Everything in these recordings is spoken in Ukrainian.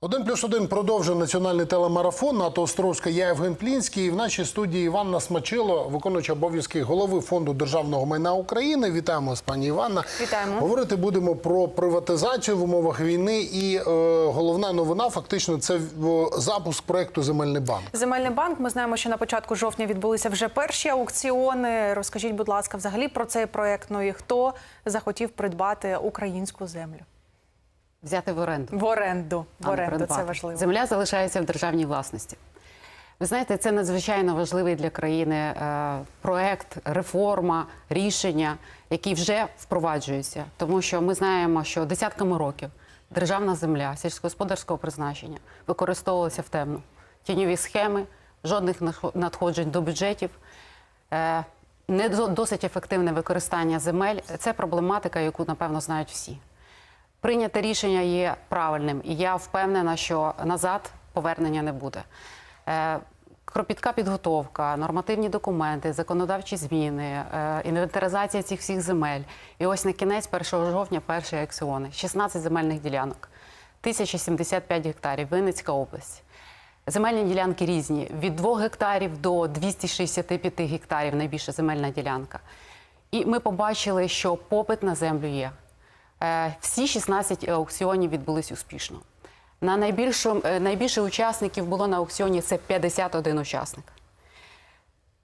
Один плюс один продовжує національний телемарафон НАТО Островська. Я Євген Плінський. І в нашій студії Іванна Смачило, виконуюча обов'язки голови фонду державного майна України. Вітаємо вас, пані Іванна. Вітаємо. Говорити будемо про приватизацію в умовах війни. І е, головна новина фактично це е, запуск проекту Земельний банк. Земельний банк. Ми знаємо, що на початку жовтня відбулися вже перші аукціони. Розкажіть, будь ласка, взагалі про цей проект. Ну і хто захотів придбати українську землю Взяти в оренду. в оренду? В оренду це важливо. Земля залишається в державній власності. Ви знаєте, це надзвичайно важливий для країни е, проект, реформа, рішення, які вже впроваджуються. Тому що ми знаємо, що десятками років державна земля сільськогосподарського призначення використовувалася в темну. Тіньові схеми, жодних надходжень до бюджетів. Е, не до- досить ефективне використання земель це проблематика, яку напевно знають всі. Прийняте рішення є правильним, і я впевнена, що назад повернення не буде. Е, Кропітка підготовка, нормативні документи, законодавчі зміни, е, інвентаризація цих всіх земель. І ось на кінець 1 жовтня перші аукціони. 16 земельних ділянок, 1075 гектарів, Вінницька область. Земельні ділянки різні від 2 гектарів до 265 гектарів найбільша земельна ділянка. І ми побачили, що попит на землю є. Е, Всі 16 аукціонів відбулись успішно. На найбільшу, е, найбільше учасників було на аукціоні це 51 учасник.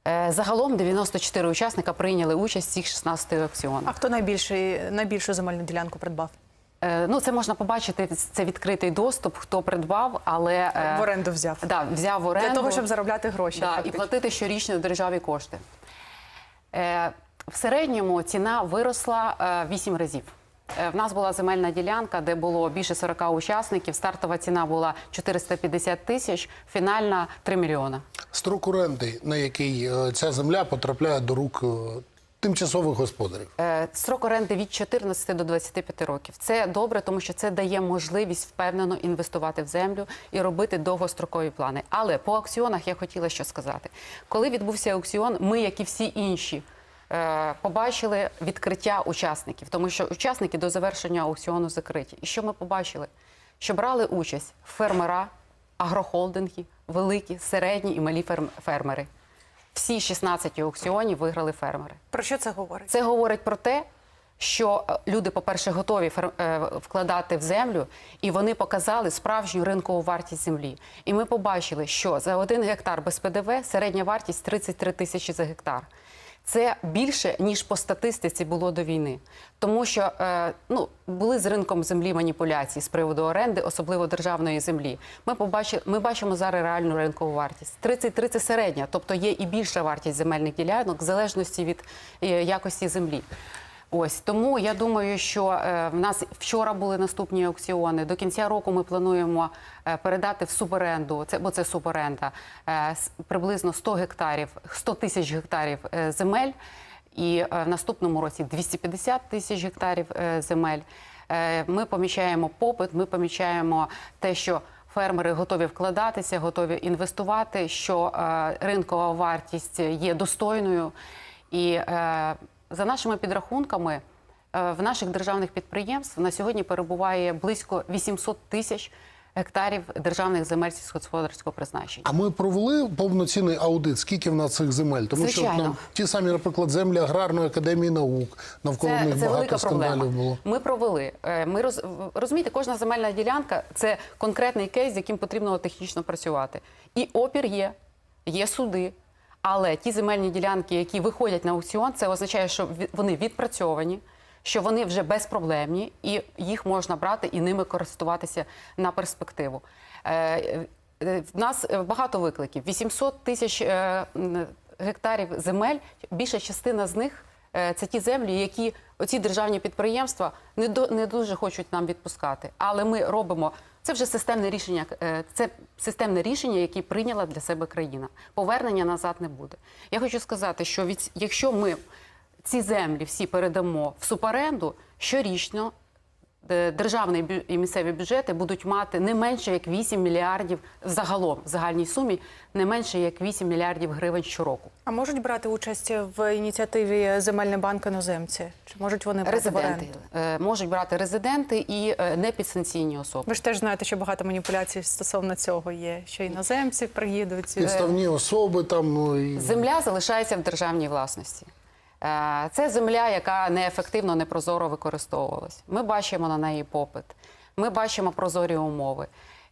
Е, Загалом 94 учасника прийняли участь в цих 16 А хто найбільший найбільшу земельну ділянку придбав Е, Ну, це можна побачити, це відкритий доступ, хто придбав, але е, в оренду? Взяв да, взяв в оренду для того, щоб заробляти гроші. да, і платити щорічно державі кошти. Е, в середньому ціна виросла е, 8 разів. Е, В нас була земельна ділянка, де було більше 40 учасників. Стартова ціна була 450 тисяч, фінальна 3 мільйона. Строк оренди, на який е, ця земля потрапляє до рук е, тимчасових господарів. Строк оренди від 14 до 25 років. Це добре, тому що це дає можливість впевнено інвестувати в землю і робити довгострокові плани. Але по аукціонах я хотіла що сказати. Коли відбувся аукціон, ми, як і всі інші, побачили відкриття учасників, тому що учасники до завершення аукціону закриті. І що ми побачили? Що брали участь фермера, агрохолдинги, великі, середні і малі ферм- фермери. Всі 16 аукціонів виграли фермери. Про що це говорить? Це говорить про те, що е, люди, по-перше, готові е, вкладати в землю, і вони показали справжню ринкову вартість землі. І ми побачили, що за один гектар без ПДВ середня вартість 33 тисячі за гектар. Це більше ніж по статистиці було до війни, тому що е, ну були з ринком землі маніпуляції з приводу оренди, особливо державної землі. Ми побачили, ми бачимо зараз реальну ринкову вартість. 33 – це середня, тобто є і більша вартість земельних ділянок в залежності від е, якості землі. Ось тому я думаю, що е, в нас вчора були наступні аукціони. До кінця року ми плануємо е, передати в суборенду, це бо це суборенда, е, приблизно 100 гектарів, 100 тисяч гектарів земель. І в наступному році 250 тисяч гектарів земель. Ми помічаємо попит, ми помічаємо те, що фермери готові вкладатися, готові інвестувати, що ринкова вартість є достойною. І за нашими підрахунками, е, в наших державних підприємств на сьогодні перебуває близько 800 тисяч гектарів державних земель сільськогосподарського призначення. А ми провели повноцінний аудит, скільки в нас цих земель? Тому що Звичайно. ну, ті самі, наприклад, землі аграрної академії наук, навколо Це, них це багато скандалів проблема. було. Ми провели. Е, Ми роз розумієте, кожна земельна ділянка це конкретний кейс, з яким потрібно технічно працювати. І опір є, є суди. Але ті земельні ділянки, які виходять на аукціон, це означає, що вони відпрацьовані, що вони вже безпроблемні, і їх можна брати і ними користуватися на перспективу. Е, е, В нас багато викликів. 800 тисяч е, гектарів земель, більша частина з них це ті землі, які оці державні підприємства не дуже хочуть нам відпускати. Але ми робимо це вже системне рішення. е, Це системне рішення, яке прийняла для себе країна. Повернення назад не буде. Я хочу сказати, що від якщо ми ці землі всі передамо в суперенду, щорічно державний бю- і місцеві бюджети будуть мати не менше як 8 мільярдів загалом в загальній сумі, не менше як 8 мільярдів гривень щороку. А можуть брати участь в ініціативі Земельний банк іноземці? Чи можуть вони брати? Резиденти е, можуть брати резиденти і е, непідсанкційні особи. Ви ж теж знаєте, що багато маніпуляцій стосовно цього є. Що іноземці приїдуть. е, Підставні особи там, ну і Земля залишається в державній власності. Е, Це земля, яка неефективно, непрозоро використовувалась. Ми бачимо на неї попит, ми бачимо прозорі умови.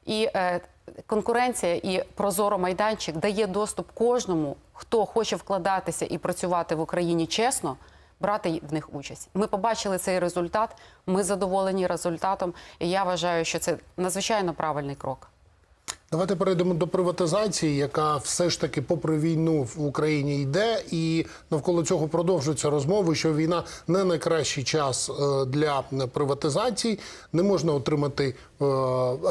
І е, конкуренція і прозоро майданчик дає доступ кожному, хто хоче вкладатися і працювати в Україні чесно, брати в них участь. Ми побачили цей результат. Ми задоволені результатом. І я вважаю, що це надзвичайно правильний крок. Давайте перейдемо до приватизації, яка все ж таки, попри війну в Україні йде, і навколо цього продовжуються розмови, що війна не найкращий час е, для приватизації, не можна отримати е,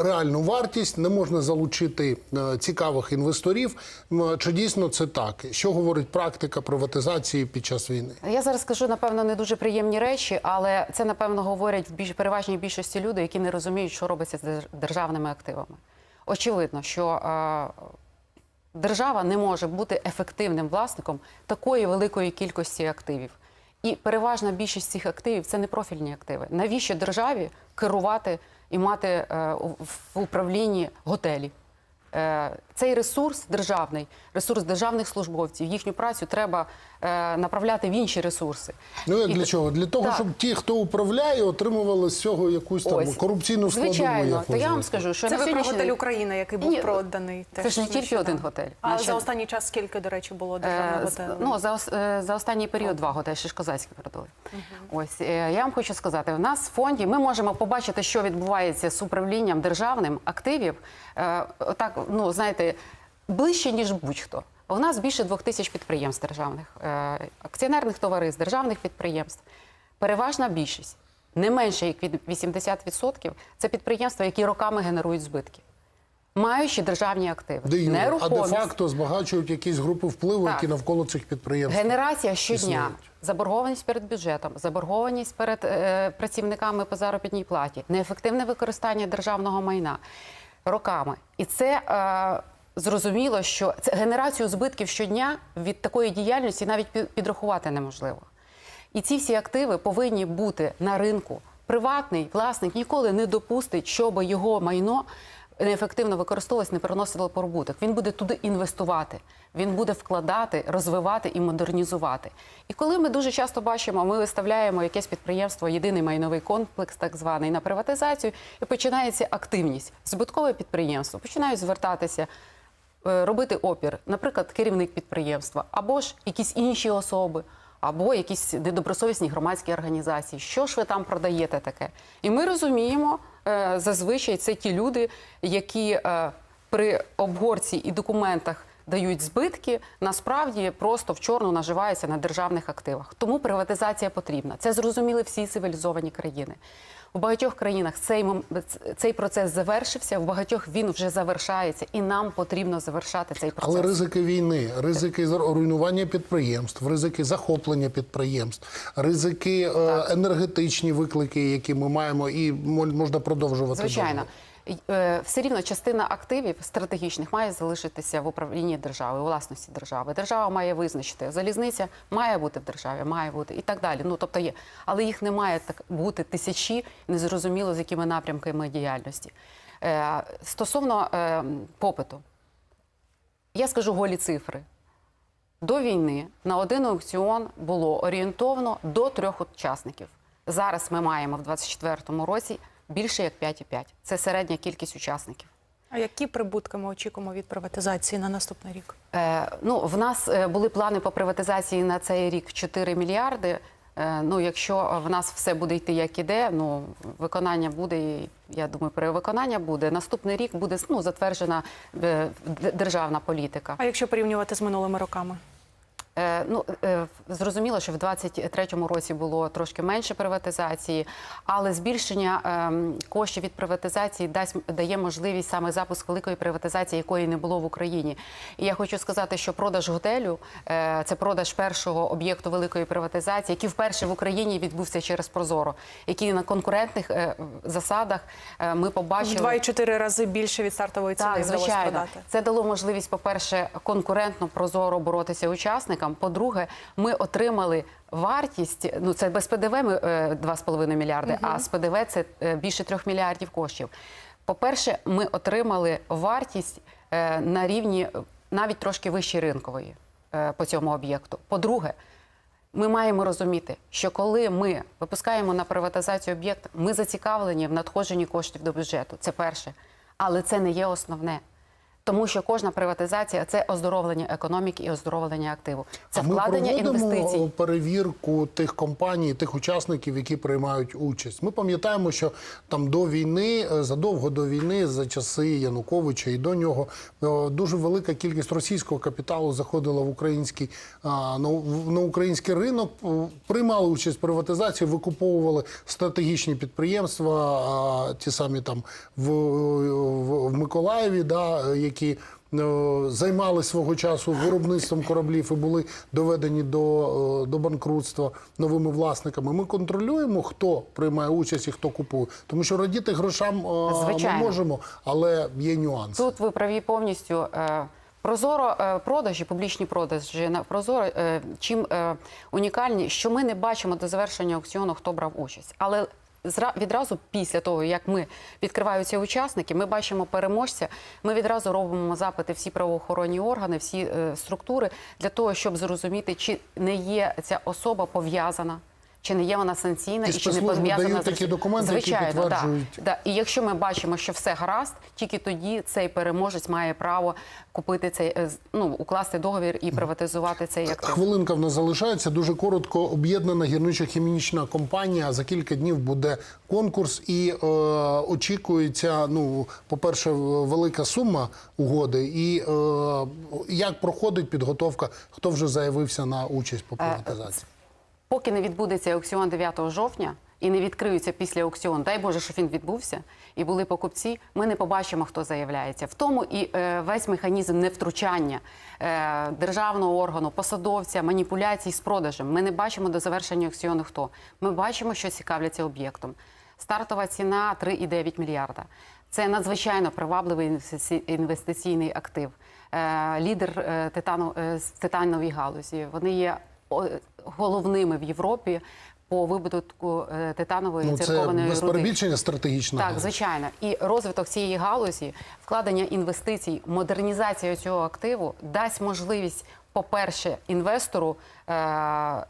реальну вартість, не можна залучити е, цікавих інвесторів. Чи дійсно це так? Що говорить практика приватизації під час війни? Я зараз скажу, напевно, не дуже приємні речі, але це, напевно, говорять в більш переважній більшості люди, які не розуміють, що робиться з держ- державними активами. Очевидно, що е, держава не може бути ефективним власником такої великої кількості активів. І переважна більшість цих активів це не профільні активи. Навіщо державі керувати і мати е, в управлінні готелі? Е, Цей ресурс державний, ресурс державних службовців, їхню працю треба е, направляти в інші ресурси. Ну як І для чого? Для того, Так. щоб ті, хто управляє, отримували з цього якусь там Ось. корупційну складову. Звичайно, як то я вам скажу, що Це на ви про готель Україна, який був Ні, проданий. Це теж ж не тільки один готель. А Значить, за останній час скільки, до речі, було Е, державних з- готелів? Ну, за, за останній період два готелі Шишкозацькі продали. Ось е, я вам хочу сказати: в нас в фонді ми можемо побачити, що відбувається з управлінням державним активів. е, Отак, ну знаєте, ближче ніж будь-хто. У нас більше двох тисяч підприємств державних, е, акціонерних товариств, державних підприємств. Переважна більшість, не менше як від 80%, це підприємства, які роками генерують збитки, маючи державні активи. Де юре, а де факто збагачують якісь групи впливу, Так. які навколо цих підприємств. Генерація щодня, існують. заборгованість перед бюджетом, заборгованість перед е, працівниками по заробітній платі, неефективне використання державного майна роками. І це е, зрозуміло, що це генерацію збитків щодня від такої діяльності навіть підрахувати неможливо. І ці всі активи повинні бути на ринку. Приватний власник ніколи не допустить, щоб його майно неефективно використовувалось, не приносило прибуток. Він буде туди інвестувати, він буде вкладати, розвивати і модернізувати. І коли ми дуже часто бачимо, ми виставляємо якесь підприємство, єдиний майновий комплекс, так званий, на приватизацію, і починається активність. Збиткове підприємство починають звертатися е, робити опір, наприклад, керівник підприємства, або ж якісь інші особи, або якісь недобросовісні громадські організації. Що ж ви там продаєте таке? І ми розуміємо, е, зазвичай це ті люди, які е, при обгорці і документах. Дають збитки, насправді просто в чорну наживаються на державних активах. Тому приватизація потрібна. Це зрозуміли всі цивілізовані країни. У багатьох країнах цей цей процес завершився, в багатьох він вже завершається, і нам потрібно завершати цей процес. Але ризики війни, ризики руйнування підприємств, ризики захоплення підприємств, ризики е, енергетичні виклики, які ми маємо, і мо- можна продовжувати. Звичайно. довго. Е, Все рівно частина активів стратегічних має залишитися в управлінні держави, у власності держави. Держава має визначити. Залізниця має бути в державі, має бути і так далі. Ну тобто є, але їх не має так бути тисячі, незрозуміло з якими напрямками діяльності. Е, Стосовно е, попиту, я скажу голі цифри. До війни на один аукціон було орієнтовно до трьох учасників. Зараз ми маємо в 2024 році більше як 5,5. Це середня кількість учасників. А які прибутки ми очікуємо від приватизації на наступний рік? Е, ну, в нас е, були плани по приватизації на цей рік 4 мільярди. Е, ну, якщо в нас все буде йти як іде, ну виконання буде, і я думаю, перевиконання буде. Наступний рік буде ну, затверджена е, державна політика. А якщо порівнювати з минулими роками? Е, ну, е, зрозуміло, що в 23-му році було трошки менше приватизації, але збільшення ем, коштів від приватизації дасть дає можливість саме запуск великої приватизації, якої не було в Україні. І я хочу сказати, що продаж готелю е, це продаж першого об'єкту великої приватизації, який вперше в Україні відбувся через Прозоро, який на конкурентних засадах ми В побачили. 2,4 рази більше від стартової ціни Так, звичайно, продати. це дало можливість, по-перше, конкурентно прозоро боротися учасникам. По-друге, ми отримали вартість. Ну це без ПДВ ми е, 2,5 мільярди, а з ПДВ це е, більше 3 мільярдів коштів. По-перше, ми отримали вартість е, на рівні е, навіть трошки вище ринкової е, по цьому об'єкту. По-друге, ми маємо розуміти, що коли ми випускаємо на приватизацію об'єкт, ми зацікавлені в надходженні коштів до бюджету. Це перше. Але це не є основне. Тому що кожна приватизація це оздоровлення економіки і оздоровлення активу. Це а вкладення проводимо інвестицій. перевірку тих компаній, тих учасників, які приймають участь. Ми пам'ятаємо, що там до війни, е, задовго до війни, за часи Януковича і до нього е, дуже велика кількість російського капіталу заходила в український на, український ринок, е, приймали участь в приватизації, викуповували стратегічні підприємства, ті самі там в, в, в Миколаєві, да, які е, займали свого часу виробництвом кораблів і були доведені до, е, до банкрутства новими власниками. Ми контролюємо, хто приймає участь і хто купує. Тому що радіти грошам е, ми можемо, але є нюанси. Тут ви праві повністю. Прозоро продажі, публічні продажі на прозоро чим унікальні, що ми не бачимо до завершення аукціону, хто брав участь. Але відразу після того, як ми відкриваються учасники, ми бачимо переможця. Ми відразу робимо запити всі правоохоронні органи, всі е, структури для того, щоб зрозуміти, чи не є ця особа пов'язана. Чи не є вона санкційна І чи не пов'язана з такі документи, Звичайно, да. підтверджують. Да. І якщо ми бачимо, що все гаразд, тільки тоді цей переможець має право купити цей, е, ну, укласти договір і приватизувати цей актив. Хвилинка в нас залишається. Дуже коротко. Об'єднана гірничо-хімічна компанія. За кілька днів буде конкурс, і е, очікується. Ну, по-перше, велика сума угоди. І е, як проходить підготовка? Хто вже заявився на участь по приватизації? Поки не відбудеться аукціон 9 жовтня і не відкриються після аукціону, дай Боже, щоб він відбувся, і були покупці, ми не побачимо, хто заявляється. В тому і е, весь механізм невтручання е, державного органу, посадовця, маніпуляцій з продажем. Ми не бачимо до завершення аукціону хто. Ми бачимо, що цікавляться об'єктом. Стартова ціна 3,9 мільярда. Це надзвичайно привабливий інвестиційний актив. Е, Лідер е, титану, е, титановій галузі. Вони є головними в Європі по видобутку е, титанової Ну це циркованої без руди. перебільшення стратегічно. Так, звичайно. І розвиток цієї галузі, вкладення інвестицій, модернізація цього активу дасть можливість, по-перше, інвестору е-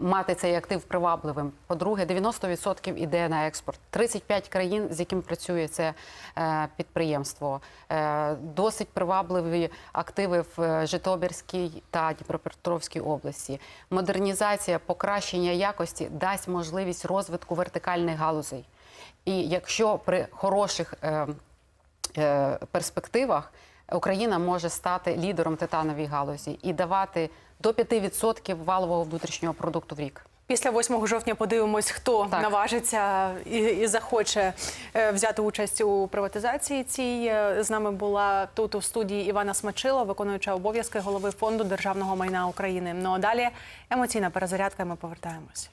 мати цей актив привабливим. По-друге, 90% іде на експорт. 35 країн, з яким працює це е, підприємство. Е, досить привабливі активи в е, Житомирській та Дніпропетровській області. Модернізація, покращення якості дасть можливість розвитку вертикальних галузей. І якщо при хороших перспективах Україна може стати лідером титановій галузі і давати до 5% валового внутрішнього продукту в рік. Після 8 жовтня подивимось, хто Так. наважиться і, і захоче е, взяти участь у приватизації. Цій Е, з нами була тут у студії Івана Смачила, виконуюча обов'язки голови фонду державного майна України. Ну а далі емоційна перезарядка. Ми повертаємось.